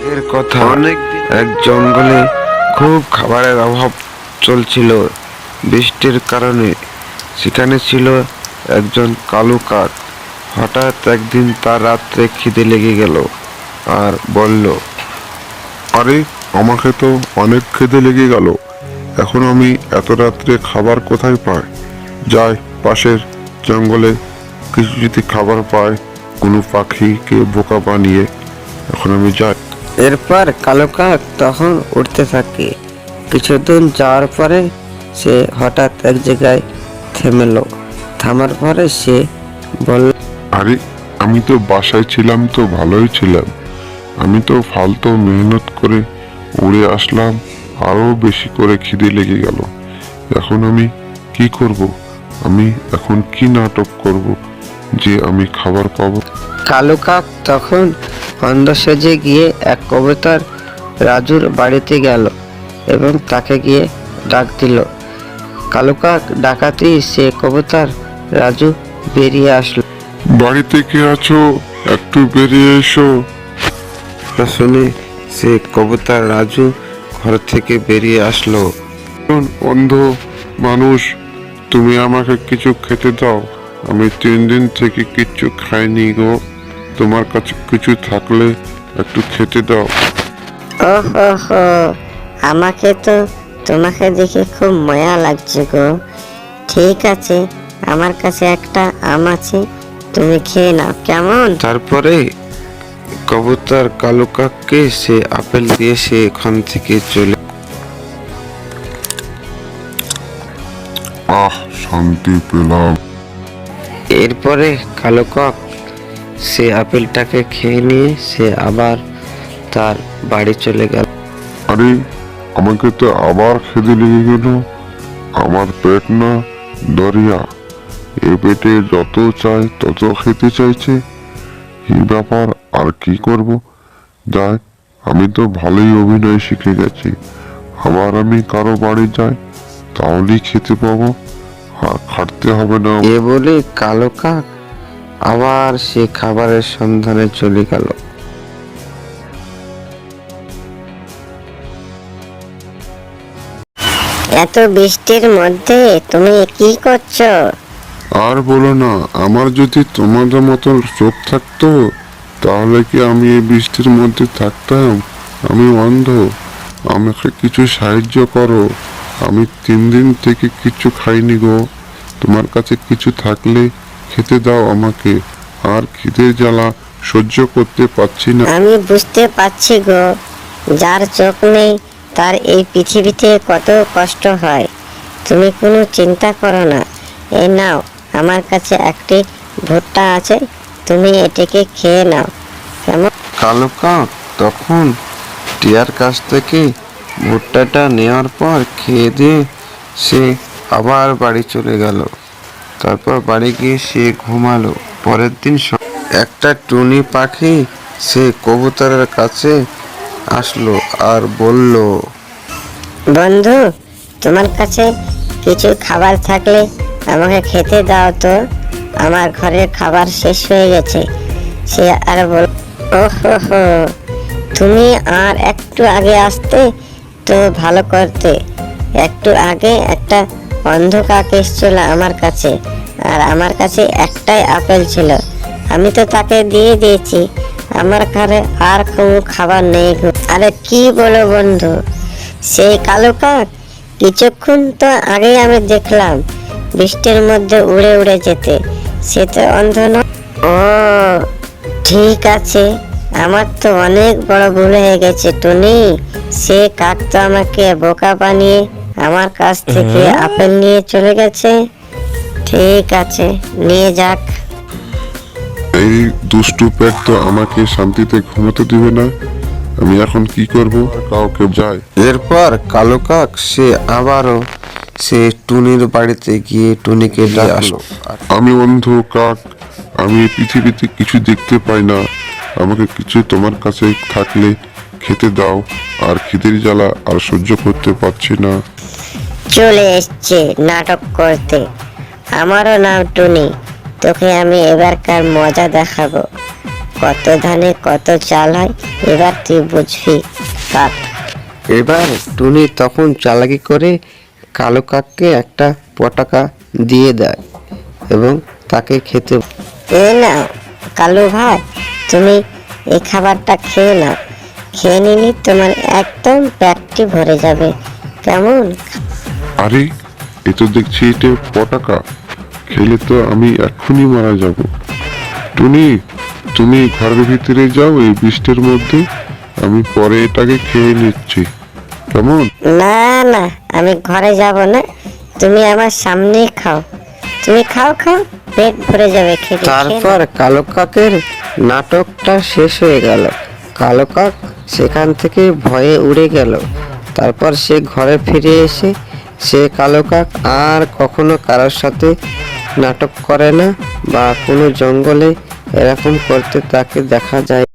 আগের কথা। অনেক এক জঙ্গলে খুব খাবারের অভাব চলছিল। বৃষ্টির কারণে সেখানে ছিল একজন কালো কাক। হঠাৎ একদিন তার রাত্রে খিদে লেগে গেল আর বলল, আরে, আমাকে তো অনেক খেতে লেগে গেল। এখন আমি এত রাত্রে খাবার কোথায় পাই? যাই, পাশের জঙ্গলে কিছু যদি খাবার পাই কোনো পাখিকে বোকা বানিয়ে। এখন আমি যাই। এরপর কালো কাক তখন উঠতে থাকে। কিছুদিন যাওয়ার পরে সে হঠাৎ এক জায়গায় থেমেলো। থামার পরে সে বলল আরে আমি তো বাসায় ছিলাম তো ভালোই ছিলাম। আমি তো ফালতু মেহনত করে উড়ে আসলাম আরও বেশি করে খিদে লেগে গেল। এখন আমি কি করব? আমি এখন কি নাটক করব যে আমি খাবার পাবো? কালো কাক তখন অন্ধ সেজে গিয়ে এক কবুতর রাজুর বাড়িতে গেল এবং তাকে গিয়ে ডাক দিল। কালো কাক ডাকাতেই সে কবুতর রাজু বেরিয়ে আসলো। বাড়িতে কে আছো? একটু বেরিয়ে এসো। শুনে সে কবুতর রাজু ঘর থেকে বেরিয়ে আসলো। অন্ধ মানুষ তুমি আমাকে কিছু খেতে দাও। আমি তিন দিন থেকে কিচ্ছু খাইনি গো। তোমার কাছে কিছু থাকলে একটু খেতে দাও। ওহো আমাকে তো তোমাকে দেখে খুব মায়া লাগছে গো। ঠিক আছে আমার কাছে একটা আম আছে তুমি খেয়ে নাও কেমন? তারপরে কবুতর কালো কাককে সে আপেল দিয়ে সে এখান থেকে চলে আহ শান্তি পেলাম। এরপরে কালো কাক সে আপেলটাকে খেয়ে নিয়ে সে আবার তার বাড়ি চলে গেল। আরে আমাকে তো আবার খেতে লেগে গেল। আমার পেট না দরিয়া। এ পেটে যত চাই তত খেতে চাইছে। কি ব্যাপার আর কি করব? যাই আমি তো ভালোই অভিনয় শিখে গেছি। আবার আমি কারও বাড়ি যাই তাহলেই খেতে পাবো। আর খাটতে হবে না। এ বলে কালো কাক আবার সে খাবারের সন্ধানে চলে গেল। এত বৃষ্টির মধ্যে তুমি কি করছ? আর বলো না আমার যদি তোমাদের মতো চোখ থাকতো তাহলে কি আমি এই বৃষ্টির মধ্যে থাকতাম? আমি অন্ধ। আমাকে কিছু সাহায্য করো। আমি তিন দিন থেকে কিছু খাইনি গো। তোমার কাছে কিছু থাকলে খেতে দাও আমাকে আর খিদের জ্বালা সহ্য করতে পারছি না। আমি বুঝতে পারছি গো যার চোখ নেই তার এই পৃথিবীতে কত কষ্ট হয়। তুমি কোনো চিন্তা করো না। এই নাও আমার কাছে একটি ভুট্টা আছে তুমি এটাকে খেয়ে নাও। কেমন? কালো কাক তখন টিয়ার কাছ থেকে ভুট্টাটা নেওয়ার পর খেয়ে দিয়ে সে আবার বাড়ি চলে গেল। তারপর বাড়ি গিয়ে সে ঘুমালো। পরের দিন একটা টুনি পাখি সে কবুতরের কাছে আসলো আর বলল, বন্ধু, তোমার কাছে কিছু খাবার থাকলে আমাকে খেতে দাও তো। আমার ঘরের খাবার শেষ হয়ে গেছে। সে আর বল ও হো হো তুমি আর একটু আগে আসতে তো ভালো করতে। একটু আগে একটা অন্ধকাক এসেছিল আমার কাছে। আর আমার কাছে একটাই আপেল ছিল। আমি তো তাকে দিয়ে দিয়েছি। আমার ঘরে আর কোনো খাবার নেই আরে কি বলো বন্ধু? সেই কালো কাক? কিছুক্ষণ তো আগেই আমি দেখলাম বৃষ্টির মধ্যে উড়ে উড়ে যেতে। সে তো অন্ধ নয়। ও ঠিক আছে। আমার তো অনেক বড় ভুল হয়ে গেছে টুনি। সে কাক তো আমাকে বোকা বানিয়ে আমার কাছ থেকে আপেল নিয়ে চলে গেছে। ঠিক আছে নিয়ে যাক। এই দুষ্টু পেট তো আমাকে শান্তিতে ঘুমোতে দিবে না। আমি এখন কি করব? কাউকে যাই এরপর কালো কাক সে আবারও সে টুনির বাড়িতে গিয়ে টুনিকে ডাকলো। আমি অন্ধ কাক আমি পৃথিবীতে কিছু দেখতে পাই না। আমাকে কিছু তোমার কাছে থাকলে খেতে দাও আর খিদের জ্বালা আর সহ্য করতে পারছি না। চলে এসছে নাটক করতে। আমারও নাম টুনি। তোকে আমি এবারকার মজা দেখাবো। কত ধানে কত চাল হয় এবার তুই বুঝবি। কাক। এবার টুনি তখন চালাকি করে কালো কাককে একটা পটাকা দিয়ে দেয় এবং তাকে খেতে এ না কালু ভাই তুমি এই খাবারটা খেয়ে নাও। খেয়ে নিলে তোমার একদম পেটটি ভরে যাবে। কেমন? আরে এ তো দেখছি এটা পটাকা খেলে তো আমি এক্ষুনি মারা যাব। টুনি তুমি ঘরের ভিতরে যাও এই বৃষ্টির মধ্যে আমি পরে এটাকে খেয়ে নিচ্ছি। কেমন? না না আমি ঘরে যাব না। তুমি আমার সামনেই খাও। তুমি খাও খাও পেট ভরে যাবে খেতে খেয়ে তারপর কালো কাকের নাটকটা শেষ হয়ে গেল। কালো কাক সেখান থেকে ভয়ে উড়ে গেল। তারপর সে ঘরে ফিরে এসে সে কালো কাক আর কখনো কারোর সাথে নাটক করে না বা কোনো জঙ্গলে এরকম করতে তাকে দেখা যায়